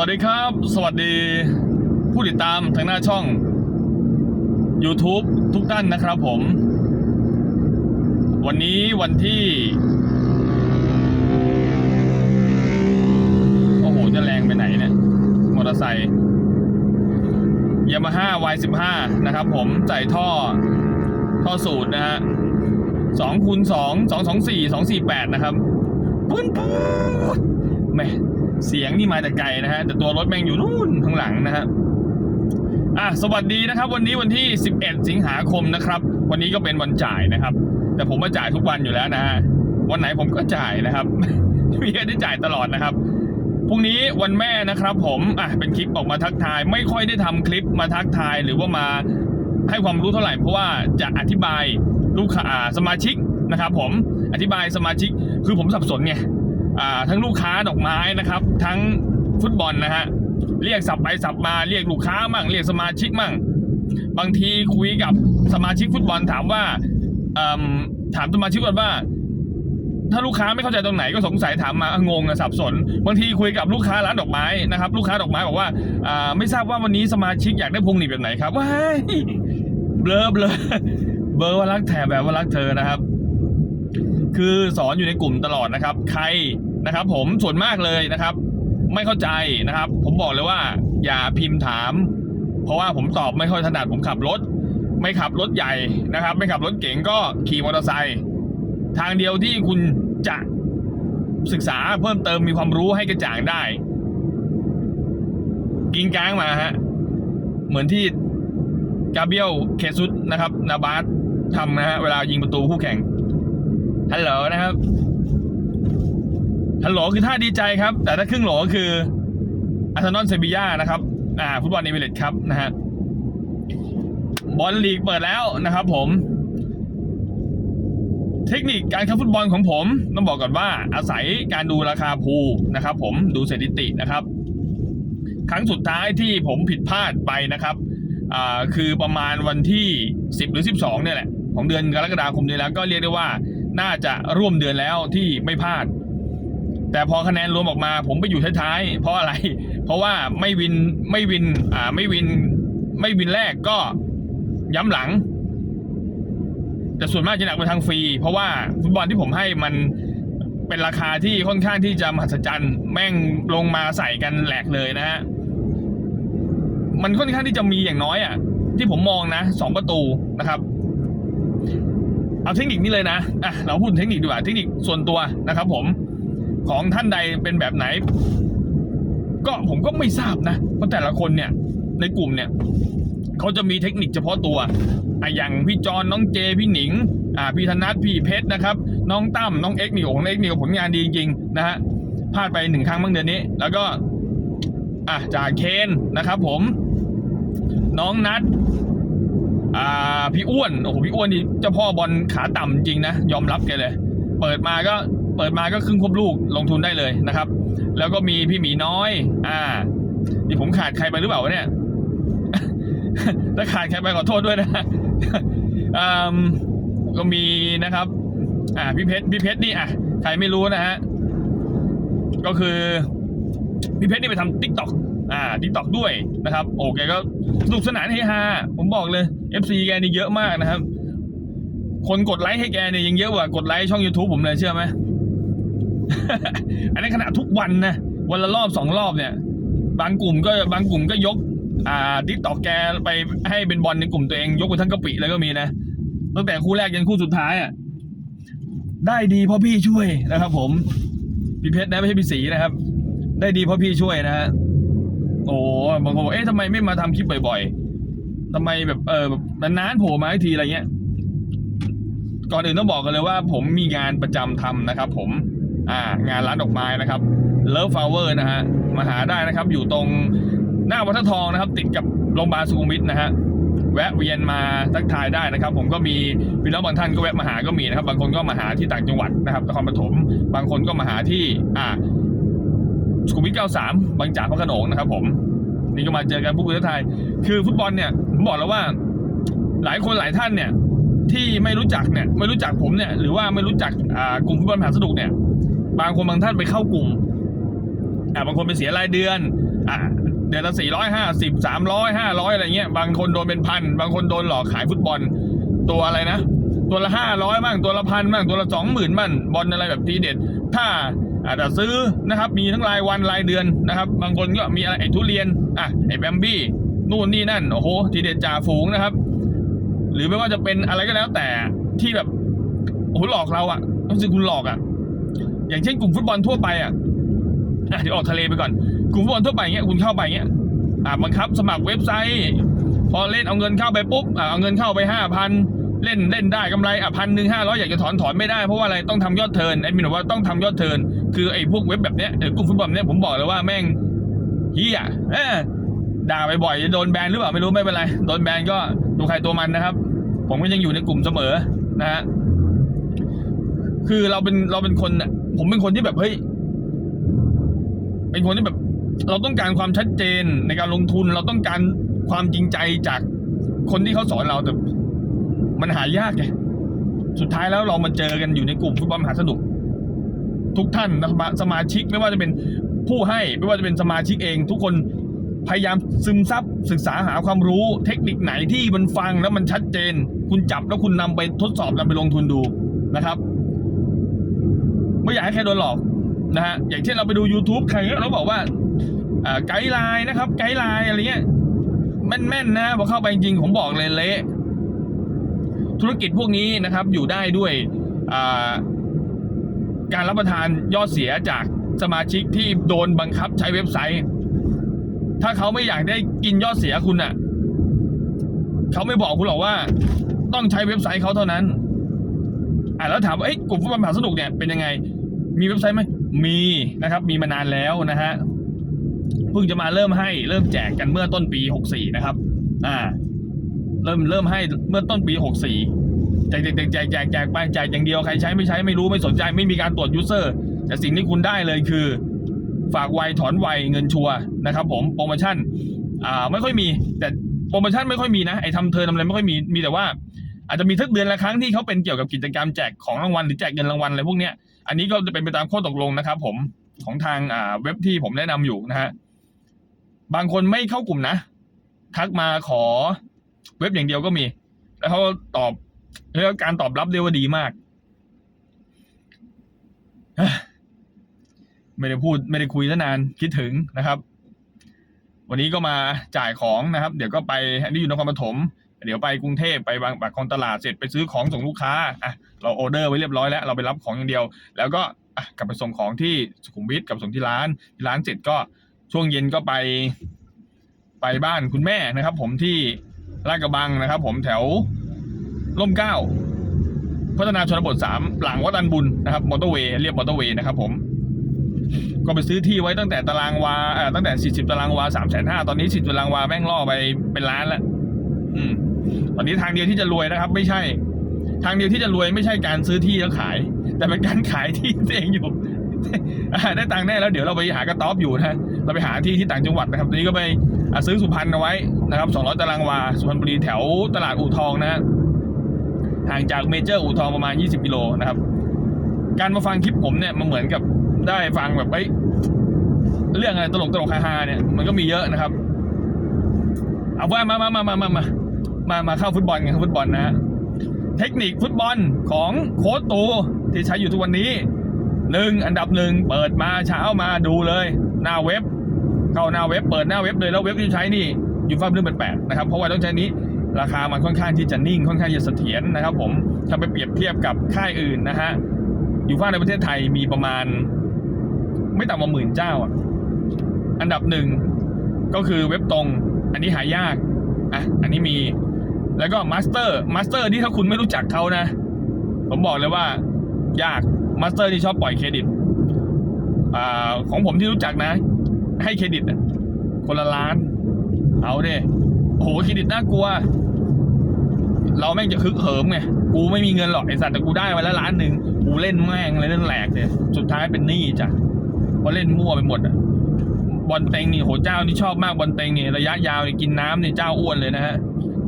วัสดีครับ สวัสดีผู้ติดตามทางหน้าช่อง YouTube ทุกท่านนะครับผม วันนี้วันที่ โอ้โห จะแรงไปไหนเนี่ย มอเตอร์ไซค์ยามาฮ่า Y15 นะครับผม ใส่ท่อ ท่อสูตรนะฮะสองคูณสองสองสองสี่สองสี่แปดนะครับ ปุ้นปุ้นแม่ เสียงนี่มาแต่ไกลนะฮะแต่ตัวรถแม่งอยู่นู่นข้างหลังนะฮะอะสวัสดีนะครับ วันนี้วันที่ 11 สิงหาคมนะครับ วันนี้ก็เป็นวันจ่ายนะครับ แต่ผมมาจ่ายทุกวันอยู่แล้วนะฮะวันไหนผมก็จ่ายนะครับมีให้ได้จ่ายตลอดนะครับพรุ่งนี้วันแม่นะครับ ผมอะเป็นคลิปออกมาทักทาย ไม่ค่อยได้ทำคลิปมาทักทายหรือว่ามาให้ความรู้เท่าไหร่เพราะว่าจะอธิบายลูกค้าสมาชิกนะครับ ผมอธิบายสมาชิกคือผมสับสนไงอ่า ทั้งลูกค้าดอกไม้นะครับ ทั้งฟุตบอลนะฮะเรียกสับไปสับมาเรียกลูกค้ามั่งเรียกสมาชิกมั่ง บางทีคุยกับสมาชิกฟุตบอลถามว่าเอิ่มถามสมาชิกก่อนว่า ถ้าลูกค้าไม่เข้าใจตรงไหนก็สงสัยถามมางงอะสับสน บางทีคุยกับลูกค้าร้านดอกไม้นะครับ ลูกค้าดอกไม้บอกว่าไม่ทราบว่าวันนี้สมาชิกอยากได้พวงหลีดแบบไหนครับว้ายเบลอเบลอเบลอว่ารักแถแบบว่ารักเธอนะครับ คือสอนอยู่ในกลุ่มตลอดนะครับ ใคร นะครับ ผมส่วนมากเลยนะครับ ไม่เข้าใจนะครับ ผมบอกเลยว่า อย่าพิมพ์ถาม เพราะว่าผมตอบไม่ค่อยถนัดผมขับรถ ไม่ขับรถใหญ่นะครับ ไม่ขับรถเก๋งก็ขี่มอเตอร์ไซค์ทางเดียวที่คุณจะศึกษาเพิ่มเติมมีความรู้ให้กระจ่างได้ กินกลางมาฮะเหมือนที่กาเบียลเคซุสนะครับ นาบาสทำนะฮะเวลายิงประตูคู่แข่งฮัลโหลนะครับ ฮัลโหลคือท่าดีใจครับ แต่ถ้าครึ่งโหลก็คืออาร์เซนอลเซบีย่านะครับ อ่าฟุตบอลเอมิเรตครับนะฮะบอลลีกเปิดแล้วนะครับ ผม เทคนิคการคับฟุตบอลของผมต้องบอกก่อนว่า อาศัยการดูราคาพูนะครับ ผมดูสถิตินะครับ ครั้งสุดท้ายที่ผมผิดพลาดไปนะครับอ่าคือประมาณวันที่ 10 หรือ 12เนี่ยแหละของเดือนกรกฎาคมนี้แล้วก็เรียกได้ว่าน่าจะร่วมเดือนแล้วที่ไม่พลาด แต่พอคะแนนรวมออกมา ผมไปอยู่ท้ายๆเพราะอะไร เพราะว่าไม่วินไม่วินอ่าไม่วินไม่วินแรกก็ย้ำหลัง แต่ส่วนมากจะหนักไปทางฟรี เพราะว่าฟุตบอลที่ผมให้มันเป็นราคาที่ค่อนข้างที่จะมหัศจรรย์แม่งลงมาใส่กันแหลกเลยนะฮะมันค่อนข้างที่จะมีอย่างน้อยอะ ที่ผมมองนะสองประตูนะครับเอาเทคนิคนี้เลยนะอะเราพูดเทคนิคดีกว่าเทคนิคส่วนตัวนะครับผม ของท่านใดเป็นแบบไหน ก็ผมก็ไม่ทราบนะ เพราะแต่ละคนเนี่ย ในกลุ่มเนี่ยเขาจะมีเทคนิคเฉพาะตัวอะอย่างพี่จอนน้องเจพี่หนิงอ่าพี่ธนัทพี่เพชรนะครับ น้องตั้มน้องเอ็กนี่โอ้โหน้องเอ็กนี่ก็ผลงานดีจริงๆนะฮะพลาดไปหนึ่งครั้งบ้างเดือนนี้ แล้วก็อะจากเคนนะครับผม น้องนัดอ่าพี่อ้วนโอ้โหพี่อ้วนนี่เจ้าพ่อบอลขาต่ำจริงนะ ยอมรับแกเลย เปิดมาก็ เปิดมาก็ครึ่งควบลูกลงทุนได้เลยนะครับ แล้วก็มีพี่หมีน้อย อ่า นี่ผมขาดใครไปหรือเปล่าเนี่ย ถ้าขาดใครไปขอโทษด้วยนะอืมก็มีนะครับ อ่าพี่เพชรพี่เพชรนี่อะใครไม่รู้นะฮะก็คือพี่เพชรนี่ไปทำทิกต็อกอ่าทิกตอกด้วยนะครับ โอ้แกก็สนุกสนานเฮฮาผมบอกเลย FC แกนี่เยอะมากนะครับ คนกดไลค์ให้แกเนี่ยยังเยอะกว่ากดไลค์ช่อง YouTube ผมเลยเชื่อไหม อันนี้ขนาดทุกวันนะวันละรอบสองรอบเนี่ย บางกลุ่มก็บางกลุ่มก็ยก อ่าทิกตอกแกไปให้เป็นบอลในกลุ่มตัวเองยกไปทั้งกะปิเลยก็มีนะตั้งแต่คู่แรกยันคู่สุดท้ายอะได้ดีเพราะพี่ช่วยนะครับ ผมพี่เพชรนะไม่ใช่พี่สีนะครับ ได้ดีเพราะพี่ช่วยนะฮะโอ้บางคนบอกเอ๊ะทำไมไม่มาทำคลิปบ่อยๆทำไมแบบเออแบบนานๆโผล่มาทีอะไรเงี้ยก่อนอื่นต้องบอกกันเลยว่า ผมมีงานประจำทำนะครับ ผม อ่างานร้านดอกไม้นะครับ Love Flower นะฮะมาหาได้นะครับอยู่ตรงหน้าวัดทองนะครับ ติดกับโรงพยาบาลสุขุมวิทนะฮะแวะเวียนมาทักทายได้นะครับ ผมก็มีพี่น้องบางท่านก็แวะมาหาก็มีนะครับ บางคนก็มาหาที่ต่างจังหวัดนะครับนครปฐมบางคนก็มาหาที่อ่าสุขุมวิท93บางจากพระขนงนะครับ ผมนี่ก็มาเจอกันผู้บริไทยคือฟุตบอลเนี่ยผมบอกแล้วว่า หลายคนหลายท่านเนี่ยที่ไม่รู้จักเนี่ยไม่รู้จักผมเนี่ยหรือว่าไม่รู้จักอ่ากลุ่มฟุตบอลมหาสนุกเนี่ย บางคนบางท่านไปเข้ากลุ่มอะบางคนเป็นเสียรายเดือนอะเดือนละสี่ร้อยห้าสิบสามร้อยห้าร้อยอะไรเงี้ย บางคนโดนเป็นพัน บางคนโดนหลอกขายฟุตบอล ตัวอะไรนะ ตัวละห้าร้อยบ้างตัวละพันบ้างตัวละสองหมื่นบ้างบอลอะไรแบบทีเด็ด ถ้าอาจจะซื้อนะครับ มีทั้งรายวันรายเดือนนะครับ บางคนก็มีอะไรไอ้ทุเรียนอะไอ้แบมบี้นู่นนี่นั่นโอ้โหทีเด็ดจ่าฝูงนะครับ หรือไม่ว่าจะเป็นอะไรก็แล้วแต่ที่แบบโอ้โหหลอกเราอะรู้สึกคุณหลอกอะ อย่างเช่นกลุ่มฟุตบอลทั่วไปอะเดี๋ยวออกทะเลไปก่อน กลุ่มฟุตบอลทั่วไปเงี้ยคุณเข้าไปเงี้ยอะบังคับสมัครเว็บไซต์ พอเล่นเอาเงินเข้าไปปุ๊บอะเอาเงินเข้าไปห้าพันเล่นเล่นได้กำไรอะพันหนึ่งห้าร้อยอยากจะถอนถอนไม่ได้เพราะว่าอะไรต้องทำยอดเทินแอดมินบอกว่าต้องทำยอดเทินคือไอ้พวกเว็บแบบเนี้ยเออกลุ่มฟุตบอลเนี้ยผมบอกเลยว่าแม่งเฮียเออด่าไปบ่อยจะโดนแบนหรือเปล่าไม่รู้ไม่เป็นไรโดนแบนก็ตัวใครตัวมันนะครับ ผมก็ยังอยู่ในกลุ่มเสมอนะฮะคือเราเป็นเราเป็นคนน่ะ ผมเป็นคนที่แบบเฮ้ยเป็นคนที่แบบ เราต้องการความชัดเจนในการลงทุน เราต้องการความจริงใจจากคนที่เขาสอนเราแต่มันหายากไงสุดท้ายแล้วเรามาเจอกันอยู่ในกลุ่มฟุตบอลมหาสนุก ทุกท่านนะครับสมาชิกไม่ว่าจะเป็นผู้ให้ไม่ว่าจะเป็นสมาชิกเอง ทุกคนพยายามซึมซับศึกษาหาความรู้เทคนิคไหนที่มันฟังแล้วมันชัดเจน คุณจับแล้วคุณนำไปทดสอบนำไปลงทุนดูนะครับ ไม่อยากให้ใครโดนหลอกนะฮะอย่างเช่นเราไปดู YouTube ใครเงี้ยเราบอกว่าไกด์ไลน์นะครับ ไกด์ไลน์อะไรเงี้ยแม่นๆนะพอเข้าไปจริงผมบอกเลยเละธุรกิจพวกนี้นะครับอยู่ได้ด้วยการรับประทานยอดเสียจากสมาชิกที่โดนบังคับใช้เว็บไซต์ ถ้าเขาไม่อยากได้กินยอดเสียคุณน่ะเขาไม่บอกคุณหรอกว่า ต้องใช้เว็บไซต์เขาเท่านั้นอะแล้วถามว่าเอ้กลุ่มฟุตบอลมหาสนุกเนี่ยเป็นยังไง มีเว็บไซต์ไหมมีนะครับ มีมานานแล้วนะฮะเพิ่งจะมาเริ่มให้เริ่มแจกกันเมื่อต้นปี 64 นะครับ อ่า เริ่มเริ่มให้เมื่อต้นปี 64แจกแจกแจกแจกแจกแจกไปแจกอย่างเดียวใครใช้ไม่ใช้ไม่รู้ไม่สนใจไม่มีการตรวจยูเซอร์แต่สิ่งที่คุณได้เลยคือ ฝากไวถอนไวเงินชัวนะครับ ผมโปรโมชั่นอ่าไม่ค่อยมี แต่โปรโมชั่นไม่ค่อยมีนะไอ้ทำเทิร์นทำอะไรไม่ค่อยมีมีแต่ว่าอาจจะมีทักเดือนละครั้งที่เขาเป็นเกี่ยวกับกิจกรรมแจกของรางวัลหรือแจกเงินรางวัลอะไรพวกเนี้ย อันนี้ก็จะเป็นไปตามข้อตกลงนะครับผมของทางอ่าเว็บที่ผมแนะนำอยู่นะฮะบางคนไม่เข้ากลุ่มนะ ทักมาขอเว็บอย่างเดียวก็มี แล้วเขาตอบเรียกว่าการตอบรับเรียกว่าดีมากไม่ได้พูดไม่ได้คุยซะนานคิดถึงนะครับ วันนี้ก็มาจ่ายของนะครับ เดี๋ยวก็ไปอันนี้อยู่นครปฐม เดี๋ยวไปกรุงเทพไปบางปากคลองตลาดเสร็จไปซื้อของส่งลูกค้าอะเราออเดอร์ไว้เรียบร้อยแล้วเราไปรับของอย่างเดียว แล้วก็อะกลับไปส่งของที่สุขุมวิทกลับส่งที่ร้านที่ร้านเสร็จก็ช่วงเย็นก็ไป ไปบ้านคุณแม่นะครับ ผมที่ลาดกระบังนะครับ ผมแถวร่มเกล้าพัฒนาชนบทสามหลังวัดอันบุญนะครับมอเตอร์เวย์เรียบมอเตอร์เวย์นะครับ ผมก็ไปซื้อที่ไว้ตั้งแต่ตารางวาเอ่อตั้งแต่ 40 ตารางวา3 5 0 0 0ตอนนี้ 10 ตารางวาแม่งล่อไปเป็นล้านแล้วอืม ตอนนี้ทางเดียวที่จะรวยนะครับ ไม่ใช่ ทางเดียวที่จะรวยไม่ใช่การซื้อที่แล้วขาย แต่เป็นการขายที่ตัวเองอยู่ได้ตังค์แน่แล้วเดี๋ยวเราไปหากระต๊อบอยู่นะเราไปหาที่ที่ต่างจังหวัดนะครับตอนนี้ก็ไปซื้อสุพรรณเอาไว้นะครับ200ตารางวาสุพรรณบุรีแถวตลาดอู่ทองนะฮะห่างจากเมเจอร์อู่ทองประมาณ 20กิโลนะครับ การมาฟังคลิปผมเนี่ยมันเหมือนกับได้ฟังแบบเอ้เรื่องอะไรตลกตลกฮาๆเนี่ยมันก็มีเยอะนะครับ เอาว่ามามามามามามา มามาเข้าฟุตบอลกันครับฟุตบอลนะ เทคนิคฟุตบอลของโค้ชตูที่ใช้อยู่ทุกวันนี้หนึ่งอันดับหนึ่งเปิดมาเช้ามาดูเลย หน้าเว็บ เข้าหน้าเว็บเปิดหน้าเว็บเลยแล้วเว็บที่ใช้นี่อยู่ฟ้าเรื่องแปดๆนะครับเพราะว่าต้องใช้นี้ราคามันค่อนข้างที่จะนิ่งค่อนข้างจะเสถียรนะครับ ผมถ้าไปเปรียบเทียบกับค่ายอื่นนะฮะอยู่ฟ้าในประเทศไทยมีประมาณ ไม่ต่ำกว่าหมื่นเจ้าอันดับหนึ่งก็คือเว็บตรง อันนี้หายากอะอันนี้มี แล้วก็มาสเตอร์มาสเตอร์ที่ถ้าคุณไม่รู้จักเขานะ ผมบอกเลยว่า ยากมาสเตอร์ที่ชอบปล่อยเครดิตอ่าของผมที่รู้จักนะ ให้เครดิตคนละล้าน เอาเด้โหเครดิตน่ากลัว เราแม่งจะคึกเหิมไงกูไม่มีเงินหรอกไอสัตว์แต่กูได้มาแล้วล้านหนึ่งกูเล่นแม่งเลยเล่นแหลกเลยสุดท้ายเป็นหนี้จ้ะเพราะเล่นมั่วไปหมดอะบอลเต็งนี่โหเจ้านี่ชอบมากบอลเต็งนี่ระยะยาวนี่กินน้ำนี่เจ้าอ้วนเลยนะฮะ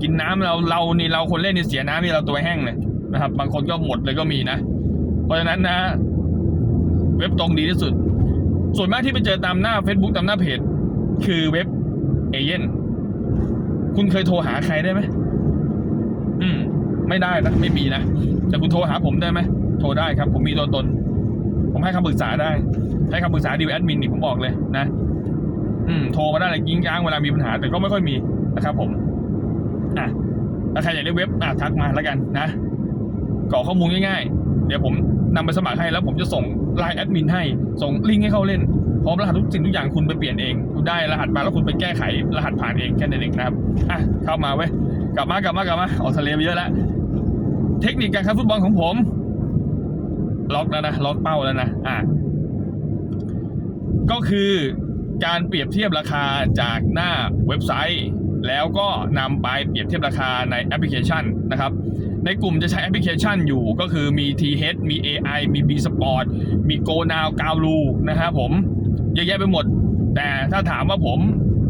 กินน้ำเราเรานี่เราคนเล่นนี่เสียน้ำนี่เราตัวแห้งเลยนะครับ บางคนก็หมดเลยก็มีนะ เพราะฉะนั้นนะ เว็บตรงดีที่สุด ส่วนมากที่ไปเจอตามหน้า Facebook ตามหน้าเพจ คือเว็บเอเย่นคุณเคยโทรหาใครได้ไหมอืม ไม่ได้นะไม่มีนะแต่คุณโทรหาผมได้ไหมโทรได้ครับ ผมมีตัวตน ผมให้คำปรึกษาได้ ให้คำปรึกษาดีแอดมินนี่ผมบอกเลยนะ อืม โทรมาได้เลยยิงย้างเวลามีปัญหา แต่ก็ไม่ค่อยมีนะครับผม อะถ้าใครอยากได้เว็บอะทักมาแล้วกันนะกรอกข้อมูลง่ายๆ เดี๋ยวผมนำไปสมัครให้แล้วผมจะส่งไลน์แอดมินให้ ส่งลิงก์ให้เขาเล่น พร้อมรหัสทุกสิ่งทุกอย่างคุณไปเปลี่ยนเอง คุณได้รหัสมาแล้วคุณไปแก้ไขรหัสผ่านเองแค่นั้นเองนะครับ อะ เข้ามาเว้ย กลับมากลับมากลับมา ออกทะเลไปเยอะแล้ว เทคนิคการคัดฟุตบอลของผม ล็อกแล้วนะ ล็อกเป้าแล้วนะ อะ ก็คือการเปรียบเทียบราคาจากหน้าเว็บไซต์ แล้วก็นำไปเปรียบเทียบราคาในแอปพลิเคชันนะครับ ในกลุ่มจะใช้แอปพลิเคชันอยู่ก็คือมี TH มี AI มี B Sport มี Go Now กาวลูนะครับผมเยอะแยะไปหมด แต่ถ้าถามว่าผม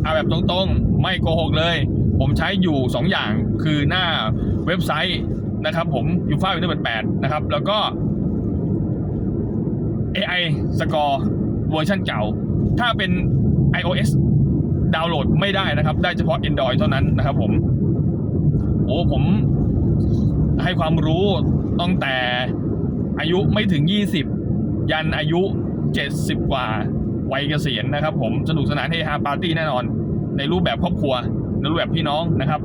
เอาแบบตรงๆ ไม่โกหกเลย ผมใช้อยู่ 2 อย่างคือหน้าเว็บไซต์นะครับผมยูฟ่าวินเทอร์แปดนะครับ แล้วก็ AI Score เวอร์ชันเก่า ถ้าเป็น iOS ดาวน์โหลดไม่ได้นะครับ ได้เฉพาะ Android เท่านั้นนะครับผม โอ้ผมให้ความรู้ตั้งแต่อายุไม่ถึง 20 ยันอายุ 70 กว่าวัยเกษียณนะครับ ผมสนุกสนานเฮฮาปาร์ตี้แน่นอน ในรูปแบบครอบครัว ในรูปแบบพี่น้องนะครับ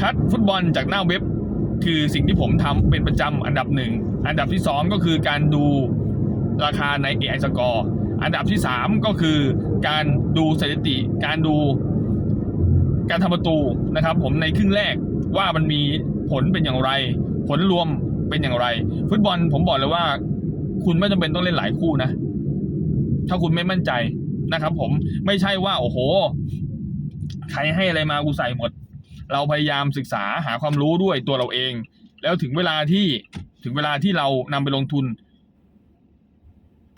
คัดฟุตบอลจากหน้าเว็บคือสิ่งที่ผมทำเป็นประจำอันดับหนึ่ง อันดับที่สองก็คือการดูราคาใน AI Score อันดับที่สามก็คือ การดูสถิติ การดูการทำประตูนะครับ ผมในครึ่งแรกว่ามันมีผลเป็นอย่างไร ผลรวมเป็นอย่างไร ฟุตบอลผมบอกเลยว่า คุณไม่จำเป็นต้องเล่นหลายคู่นะ ถ้าคุณไม่มั่นใจนะครับ ผมไม่ใช่ว่า โอ้โห ใครให้อะไรมากูใส่หมด เราพยายามศึกษาหาความรู้ด้วยตัวเราเอง แล้วถึงเวลาที่ถึงเวลาที่เรานำไปลงทุน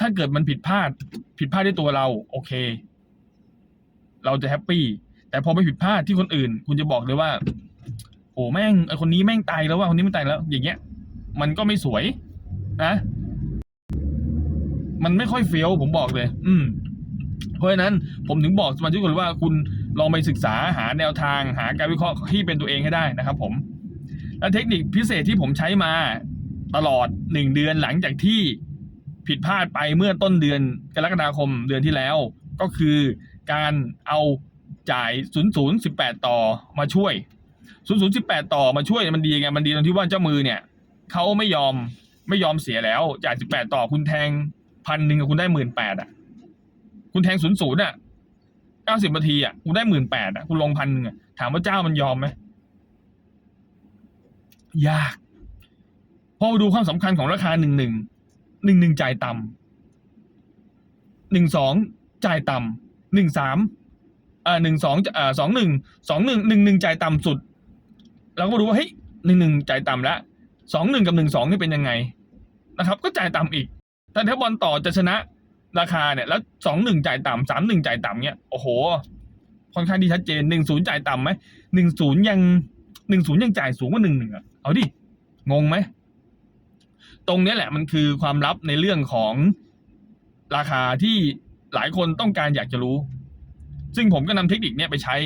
ถ้าเกิดมันผิดพลาด ผิดพลาดที่ตัวเรา โอเค เราจะแฮปปี้แต่พอไปผิดพลาดที่คนอื่น คุณจะบอกเลยว่าโอ้แม่งไอคนนี้แม่งตายแล้วว่าคนนี้ไม่ตายแล้ว อย่างเงี้ย มันก็ไม่สวย นะมันไม่ค่อยเฟี้ยวผมบอกเลย อืม เพราะฉะนั้นผมถึงบอกสมาชิกทุกคนว่าคุณลองไปศึกษาหาแนวทางหาการวิเคราะห์ที่เป็นตัวเองให้ได้นะครับ ผม และเทคนิคพิเศษที่ผมใช้มาตลอดหนึ่งเดือนหลังจากที่ ผิดพลาดไปเมื่อต้นเดือนกรกฎาคมเดือนที่แล้ว ก็คือการเอาจ่าย 0018 ต่อมาช่วย 0018 ต่อมาช่วยมันดีไงมันดีตรงที่ว่าเจ้ามือเนี่ยเขาไม่ยอมไม่ยอมเสียแล้วจ่าย 18 ต่อคุณแทงพันหนึ่งคุณได้หมื่นแปดอะ คุณแทงศูนย์ศูนย์อะเก้าสิบนาทีอะคุณได้หมื่นแปดอะคุณลงพันหนึ่งอะถามว่าเจ้ามันยอมไหมยากพอดูความสำคัญของราคาหนึ่งหนึ่ง หนึ่งหนึ่งจ่ายต่ำหนึ่งสองจ่ายต่ำหนึ่งสามอ่าหนึ่งสองอ่าสองหนึ่งสองหนึ่งหนึ่งหนึ่งจ่ายต่ำสุดเราก็มาดูว่าเฮ้ยหนึ่งหนึ่งจ่ายต่ำแล้วสองหนึ่งกับหนึ่งสองนี่เป็นยังไงนะครับ ก็จ่ายต่ำอีกแต่ถ้าบอลต่อจะชนะราคาเนี่ย แล้วสองหนึ่งจ่ายต่ำสามหนึ่งจ่ายต่ำเนี่ยโอ้โหค่อนข้างที่ชัดเจนหนึ่งศูนย์จ่ายต่ำไหมหนึ่งศูนย์ยังหนึ่งศูนย์ยังจ่ายสูงกว่าหนึ่งหนึ่งอะเอาดิงงไหม ตรงนี้แหละมันคือความลับในเรื่องของราคาที่หลายคนต้องการอยากจะรู้ ซึ่งผมก็นำเทคนิคเนี้ยไปใช้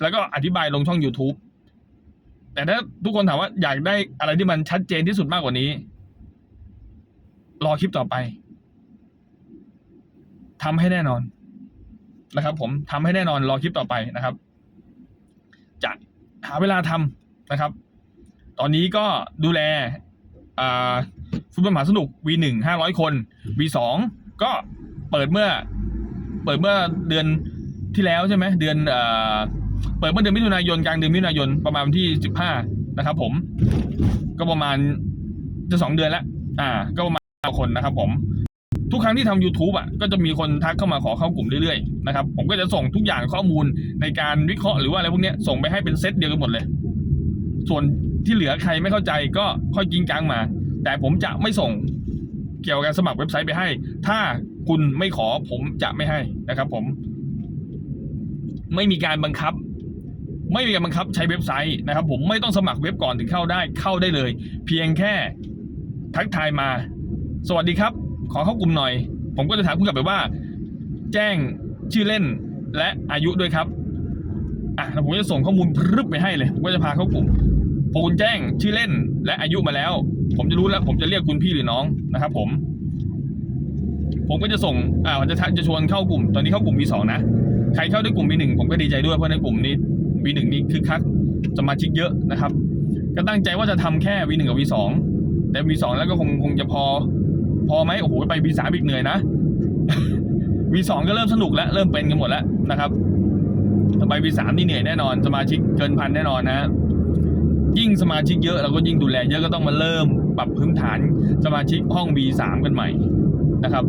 แล้วก็อธิบายลงช่อง YouTube แต่ถ้าทุกคนถามว่าอยากได้อะไรที่มันชัดเจนที่สุดมากกว่านี้ รอคลิปต่อไปทำให้แน่นอนนะครับ ผมทำให้แน่นอนรอคลิปต่อไปนะครับ จะหาเวลาทำนะครับ ตอนนี้ก็ดูแล ฟุตบอลมหาสนุก V1 500 คน V2 ก็เปิดเมื่อ เปิดเมื่อเดือนที่แล้วใช่ไหมเดือนเปิดเมื่อเดือนมิถุนายนกลางเดือนมิถุนายนประมาณวันที่ 15 นะครับผม ก็ประมาณจะสองเดือนแล้วอ่า ก็ประมาณคนนะครับผมทุกครั้งที่ทำ YouTube อะก็จะมีคนทักเข้ามาขอเข้ากลุ่มเรื่อยๆนะครับผมก็จะส่งทุกอย่างข้อมูลในการวิเคราะห์หรือว่าอะไรพวกนี้ส่งไปให้เป็นเซตเดียวกันหมดเลย ส่วน ที่เหลือใครไม่เข้าใจก็ค่อยกิงกังมา แต่ผมจะไม่ส่งเกี่ยวกับการสมัครเว็บไซต์ไปให้ ถ้าคุณไม่ขอผมจะไม่ให้นะครับ ผม ไม่มีการบังคับ ไม่มีการบังคับใช้เว็บไซต์นะครับ ผมไม่ต้องสมัครเว็บก่อนถึงเข้าได้เข้าได้เลย เพียงแค่ทักทายมา สวัสดีครับ ขอเข้ากลุ่มหน่อย ผมก็จะถามคุณกลับไปว่า แจ้งชื่อเล่นและอายุด้วยครับอะผมจะส่งข้อมูลพรึบไปให้เลยผมก็จะพาเข้ากลุ่ม พอคุณแจ้งชื่อเล่นและอายุมาแล้ว ผมจะรู้แล้ว ผมจะเรียกคุณพี่หรือน้องนะครับ ผม ผมก็จะส่งอ่าจะจะชวนเข้ากลุ่ม ตอนนี้เข้ากลุ่ม V2 นะใครเข้าด้วยกลุ่ม V1 ผมก็ดีใจด้วยเพราะในกลุ่มนี้ V1 นี่คือคักสมาชิกเยอะนะครับ ก็ตั้งใจว่าจะทำแค่ V1 กับ V2 แต่ V2 แล้วก็คงคงจะพอ พอไหมโอ้โหไป V3 อีกเหนื่อยนะ V2 ก็เริ่มสนุกแล้วเริ่มเป็นกันหมดแล้วนะครับต่อไป V3 นี่เหนื่อยแน่นอน สมาชิกเกินพันแน่นอนนะ ยิ่งสมาชิกเยอะเราก็ยิ่งดูแลเยอะก็ต้องมาเริ่มปรับพื้นฐานสมาชิกห้อง V3 กันใหม่นะครับ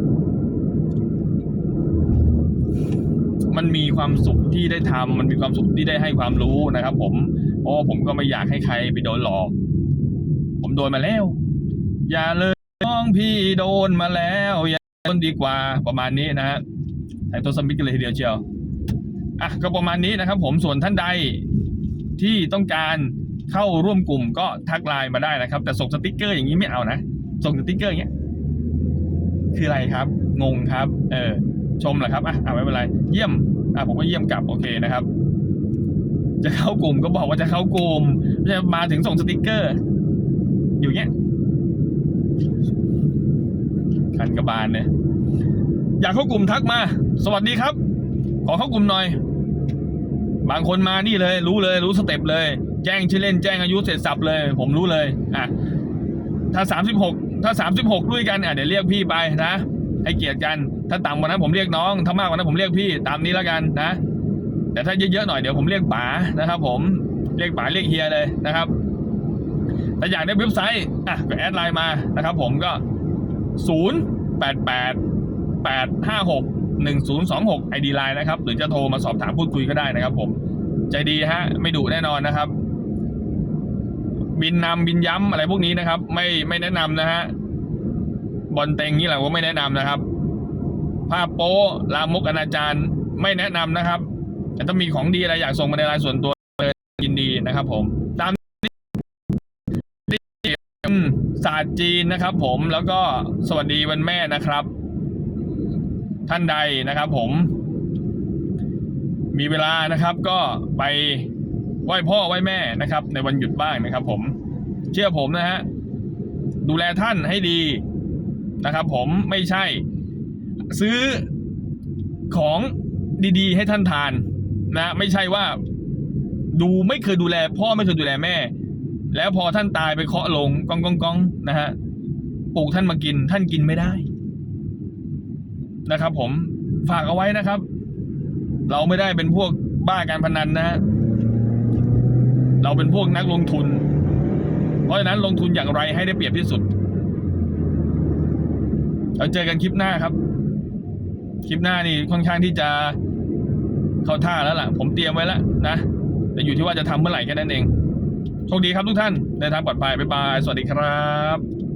มันมีความสุขที่ได้ทำมันมีความสุขที่ได้ให้ความรู้นะครับ ผมเพราะผมก็ไม่อยากให้ใครไปโดนหลอก ผมโดนมาแล้ว อย่าเลยน้องพี่โดนมาแล้ว อย่าโดนดีกว่าประมาณนี้นะฮะแต่ตัวสมิธกันเลยทีเดียวเชียวอะก็ประมาณนี้นะครับ ผมส่วนท่านใดที่ต้องการ เข้าร่วมกลุ่มก็ทักไลน์มาได้นะครับ แต่ส่งสติกเกอร์อย่างนี้ไม่เอานะ ส่งสติกเกอร์อย่างเงี้ย คืออะไรครับ งงครับ เออ ชมเหรอครับ อะอะไม่เป็นไร เยี่ยม อะผมก็เยี่ยมกลับ โอเคนะครับ จะเข้ากลุ่มก็บอกว่าจะเข้ากลุ่มไม่ใช่มาถึงส่งสติกเกอร์ อยู่เงี้ยคันกระบาลเนี่ยอยากเข้ากลุ่มทักมา สวัสดีครับ ขอเข้ากลุ่มหน่อย บางคนมานี่เลย รู้เลย รู้สเต็ปเลย แจ้งชื่อเล่นแจ้งอายุเสร็จสับเลย ผมรู้เลยอะถ้าสามสิบหกถ้าสามสิบหกด้วยกันอะเดี๋ยวเรียกพี่ไปนะให้เกียรติกัน ถ้าต่ำกว่านั้นผมเรียกน้อง ถ้ามากกว่านั้นผมเรียกพี่ตามนี้แล้วกันนะ แต่ถ้าเยอะๆหน่อยเดี๋ยวผมเรียกป๋านะครับ ผมเรียกป๋าเรียกเฮียเลยนะครับถ้าอยากได้เว็บไซต์อะก็แอดไลน์มานะครับ ผมก็ศูนย์แปดแปดแปดห้าหกหนึ่งศูนย์สองหกไอดีไลน์นะครับ หรือจะโทรมาสอบถามพูดคุยก็ได้นะครับ ผมใจดีฮะไม่ดุแน่นอนนะครับ บินนำบินย้ำอะไรพวกนี้นะครับ ไม่ไม่แนะนำนะฮะบอลเต็งนี่แหละว่าไม่แนะนำนะครับ ภาพโป๊ลามกอนาจารไม่แนะนำนะครับแต่ถ้ามีของดีอะไรอยากส่งมาในไลน์ส่วนตัวเลยยินดีนะครับ ผม ตามนี้อืมศาสตร์จีนนะครับ ผมแล้วก็สวัสดีวันแม่นะครับ ท่านใดนะครับ ผม มีเวลานะครับ ก็ไป ไหว้พ่อไหว้แม่นะครับ ในวันหยุดบ้างนะครับ ผมเชื่อผมนะฮะดูแลท่านให้ดีนะครับ ผมไม่ใช่ ซื้อของดีๆ ให้ท่านทานนะ ไม่ใช่ว่าดูไม่เคยดูแล พ่อไม่เคยดูแลแม่ แล้วพอท่านตายไปเคาะลงกองกองกองนะฮะปลูกท่านมากิน ท่านกินไม่ได้นะครับ ผมฝากเอาไว้นะครับ เราไม่ได้เป็นพวกบ้าการพนันนะฮะ เราเป็นพวกนักลงทุน เพราะฉะนั้นลงทุนอย่างไรให้ได้เปรียบที่สุด เราเจอกันคลิปหน้าครับ คลิปหน้านี่ค่อนข้างที่จะเข้าท่าแล้วล่ะ ผมเตรียมไว้แล้วนะ แต่อยู่ที่ว่าจะทำเมื่อไหร่แค่นั้นเอง โชคดีครับทุกท่านในทางปลอดภัยบ๊ายบาย สวัสดีครับ